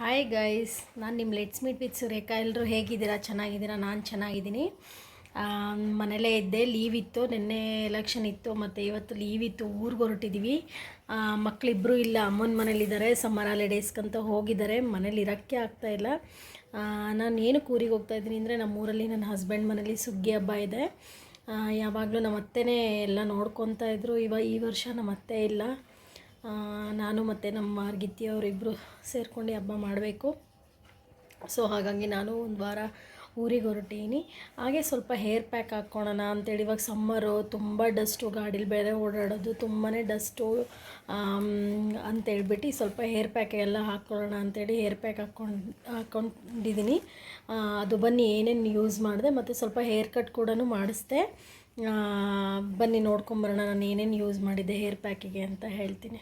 Hi guys ನಾನು ನಿಮ್ಮ let's meet with Surekha ಎಲ್ಲರೂ ಹೇಗಿದ್ದೀರಾ? ಚೆನ್ನಾಗಿದ್ದೀರಾ? ನಾನು ಚೆನ್ನಾಗಿದ್ದೀನಿ. ಮನೇಲೇ ಇದ್ದೆ. ಲೀವ್ ಇತ್ತು. ನಿನ್ನೆ ಎಲೆಕ್ಷನ್ ಇತ್ತು. ಮತ್ತು ಇವತ್ತು ಲೀವ್ ಇತ್ತು. ಊರಿಗೆ ಹೊರಟಿದ್ದೀವಿ ಮಕ್ಕಳಿಬ್ಬರೂ ಇಲ್ಲ. ಅಮ್ಮನ ಮನೇಲಿದ್ದಾರೆ. ಸಮ್ಮರ್ ಹಾಲಿಡೇಸ್ಗಂತ ಹೋಗಿದ್ದಾರೆ. ಮನೇಲಿ ಇರೋಕ್ಕೆ ಆಗ್ತಾಯಿಲ್ಲ ನಾನು ಏನಕ್ಕೆ ಊರಿಗೆ ಹೋಗ್ತಾ ಇದ್ದೀನಿ ಅಂದರೆ ನಮ್ಮೂರಲ್ಲಿ ನನ್ನ ಹಸ್ಬೆಂಡ್ ಮನೇಲಿ ಸುಗ್ಗಿ ಹಬ್ಬ ಇದೆ. ಯಾವಾಗಲೂ ನಮ್ಮ ಅತ್ತೆನೇ ಎಲ್ಲ ನೋಡ್ಕೊತಾ ಇದ್ರು. ಇವ ಈ ವರ್ಷ ನಮ್ಮ ಅತ್ತೆ ಇಲ್ಲ. ನಾನು ಮತ್ತು ನಮ್ಮ ಅವರಿಬ್ಬರು ಸೇರ್ಕೊಂಡು ಹಬ್ಬ ಮಾಡಬೇಕು. ಸೊ ಹಾಗಾಗಿ ನಾನು ಒಂದು ವಾರ ಊರಿಗೆ ಹೊರಟೀನಿ. ಹಾಗೆ ಸ್ವಲ್ಪ ಹೇರ್ ಪ್ಯಾಕ್ ಹಾಕ್ಕೊಳ್ಳೋಣ ಅಂತೇಳಿ ಇವಾಗ ಸಮ್ಮರು ತುಂಬ ಡಸ್ಟು ಗಾಡೀಲಿ ಬೇರೆ ಓಡಾಡೋದು ತುಂಬಾ ಡಸ್ಟು ಅಂತೇಳ್ಬಿಟ್ಟು ಸ್ವಲ್ಪ ಹೇರ್ ಪ್ಯಾಕ್ ಎಲ್ಲ ಹಾಕ್ಕೊಳ್ಳೋಣ ಅಂತೇಳಿ ಹೇರ್ ಪ್ಯಾಕ್ ಹಾಕ್ಕೊಂಡು ಹಾಕ್ಕೊಂಡಿದ್ದೀನಿ ಅದು ಬನ್ನಿ ಏನೇನು ಯೂಸ್ ಮಾಡಿದೆ ಮತ್ತು ಸ್ವಲ್ಪ ಹೇರ್ ಕಟ್ ಕೂಡ ಮಾಡಿಸ್ದೆ. ಬನ್ನಿ ನೋಡ್ಕೊಂಬರೋಣ ನಾನು ಏನೇನು ಯೂಸ್ ಮಾಡಿದ್ದೆ ಹೇರ್ ಪ್ಯಾಕಿಗೆ ಅಂತ ಹೇಳ್ತೀನಿ.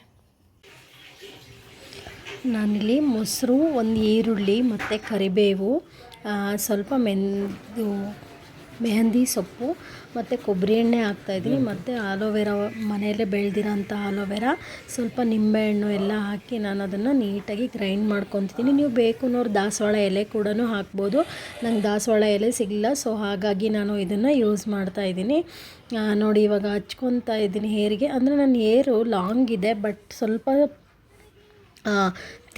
ನಾನಿಲ್ಲಿ ಮೊಸರು, ಒಂದು ಈರುಳ್ಳಿ ಮತ್ತು ಕರಿಬೇವು ಸ್ವಲ್ಪ ಮೆಂದು, ಮೆಹಂದಿ ಸೊಪ್ಪು ಮತ್ತು ಕೊಬ್ಬರಿ ಎಣ್ಣೆ ಹಾಕ್ತಾಯಿದ್ದೀನಿ ಮತ್ತು ಆಲೋವೆರಾ ಮನೆಯಲ್ಲೇ ಬೆಳೆದಿರೋಂಥ ಆಲೋವೆರಾ, ಸ್ವಲ್ಪ ನಿಂಬೆಹಣ್ಣು ಎಲ್ಲ ಹಾಕಿ ನಾನು ಅದನ್ನು ನೀಟಾಗಿ ಗ್ರೈಂಡ್ ಮಾಡ್ಕೊತಿದ್ದೀನಿ. ನೀವು ಬೇಕು ಅನ್ನೋರು ದಾಸವಾಳ ಎಲೆ ಕೂಡ ಹಾಕ್ಬೋದು. ನಂಗೆ ದಾಸವಾಳ ಎಲೆ ಸಿಗಲಿಲ್ಲ, ಸೊ ಹಾಗಾಗಿ ನಾನು ಇದನ್ನು ಯೂಸ್ ಮಾಡ್ತಾಯಿದ್ದೀನಿ ನೋಡಿ ಇವಾಗ ಹಚ್ಕೊತಾ ಇದ್ದೀನಿ ಹೇರಿಗೆ. ಅಂದರೆ ನನ್ನ ಹೇರು ಲಾಂಗ್ ಇದೆ, ಬಟ್ ಸ್ವಲ್ಪ ಆ,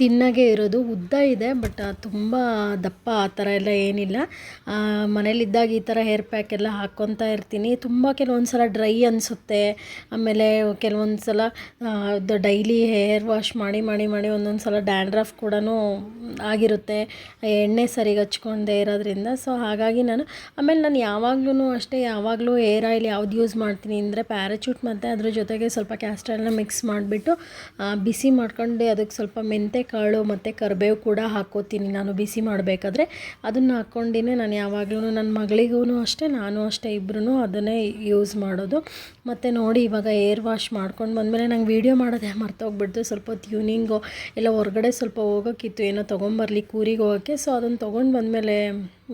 ತಿನ್ನಗೆ ಇರೋದು ಉದ್ದ ಇದೆ ಬಟ್ ತುಂಬ ದಪ್ಪ ಆ ಥರ ಎಲ್ಲ ಏನಿಲ್ಲ. ಮನೇಲಿದ್ದಾಗ ಈ ಥರ ಹೇರ್ ಪ್ಯಾಕ್ ಎಲ್ಲ ಹಾಕ್ಕೊತಾ ಇರ್ತೀನಿ. ತುಂಬ ಕೆಲವೊಂದು ಸಲ ಡ್ರೈ ಅನಿಸುತ್ತೆ. ಆಮೇಲೆ ಕೆಲವೊಂದು ಸಲ ಡೈಲಿ ಹೇರ್ ವಾಶ್ ಮಾಡಿ ಮಾಡಿ ಮಾಡಿ ಒಂದೊಂದು ಸಲ ಡ್ಯಾಂಡ್ರಫ್ ಕೂಡ ಆಗಿರುತ್ತೆ. ಎಣ್ಣೆ ಸರಿಗೆ ಹಚ್ಕೊಂಡೇ ಇರೋದ್ರಿಂದ. ಸೊ ಹಾಗಾಗಿ ನಾನು, ಆಮೇಲೆ ನಾನು ಯಾವಾಗ್ಲೂ ಅಷ್ಟೇ, ಯಾವಾಗಲೂ ಹೇರ್ ಆಯಿಲ್ ಯಾವ್ದು ಯೂಸ್ ಮಾಡ್ತೀನಿ ಅಂದರೆ ಪ್ಯಾರಾಚೂಟ್ ಮತ್ತು ಅದ್ರ ಜೊತೆಗೆ ಸ್ವಲ್ಪ ಕ್ಯಾಸ್ಟ್ರಾಯಿಲ್ನ ಮಿಕ್ಸ್ ಮಾಡಿಬಿಟ್ಟು ಬಿಸಿ ಮಾಡ್ಕೊಂಡು ಅದಕ್ಕೆ ಸ್ವಲ್ಪ ಮೆಂತೆ ಕಾಳು ಮತ್ತು ಕರಿಬೇವು ಕೂಡ ಹಾಕೋತೀನಿ. ನಾನು ಬಿಸಿ ಮಾಡಬೇಕಾದ್ರೆ ಅದನ್ನು ಹಾಕ್ಕೊಂಡಿನೇ ನಾನು ಯಾವಾಗಲೂ ನನ್ನ ಮಗಳಿಗೂ ಅಷ್ಟೇ, ನಾನು ಅಷ್ಟೇ ಇಬ್ಬರೂ ಅದನ್ನೇ ಯೂಸ್ ಮಾಡೋದು. ಮತ್ತು ನೋಡಿ ಇವಾಗ ಏರ್ ವಾಶ್ ಮಾಡ್ಕೊಂಡು ಬಂದಮೇಲೆ ನಂಗೆ ವೀಡಿಯೋ ಮಾಡೋದೇ ಮರ್ತೋಗ್ಬಿಡ್ತು. ಸ್ವಲ್ಪ ಟ್ಯೂನಿಂಗು ಎಲ್ಲ ಹೊರಗಡೆ ಸ್ವಲ್ಪ ಹೋಗೋಕ್ಕಿತ್ತು ಏನೋ ತೊಗೊಂಬರ್ಲಿ ಕೂರಿಗೆ ಹೋಗೋಕ್ಕೆ. ಸೊ ಅದನ್ನು ತೊಗೊಂಡು ಬಂದಮೇಲೆ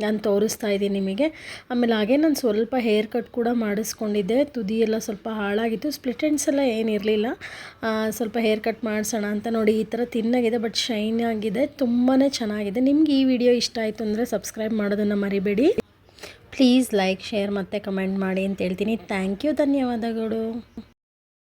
ನಾನು ತೋರಿಸ್ತಾ ಇದ್ದೀನಿ ನಿಮಗೆ. ಆಮೇಲೆ ಹಾಗೆ ನಾನು ಸ್ವಲ್ಪ ಹೇರ್ ಕಟ್ ಕೂಡ ಮಾಡಿಸ್ಕೊಂಡಿದ್ದೆ. ತುದಿ ಎಲ್ಲ ಸ್ವಲ್ಪ ಹಾಳಾಗಿತ್ತು. ಸ್ಪ್ಲಿಟ್ ಎಂಡ್ಸ್ ಎಲ್ಲ ಏನಿರಲಿಲ್ಲ ಸ್ವಲ್ಪ ಹೇರ್ ಕಟ್ ಮಾಡಿಸೋಣ ಅಂತ ನೋಡಿ ಈ ಥರ ತಿನ್ನಾಗಿದೆ. ಬಟ್ ಶೈನ್ ಆಗಿದೆ ತುಂಬಾ ಚೆನ್ನಾಗಿದೆ. ನಿಮ್ಗೆ ಈ ವಿಡಿಯೋ ಇಷ್ಟ ಆಯಿತು ಅಂದರೆ ಸಬ್ಸ್ಕ್ರೈಬ್ ಮಾಡೋದನ್ನು ಮರಿಬೇಡಿ. ಪ್ಲೀಸ್ ಲೈಕ್, ಶೇರ್ ಮತ್ತು ಕಮೆಂಟ್ ಮಾಡಿ ಅಂತ ಹೇಳ್ತೀನಿ. ಥ್ಯಾಂಕ್ ಯು, ಧನ್ಯವಾದಗಳು.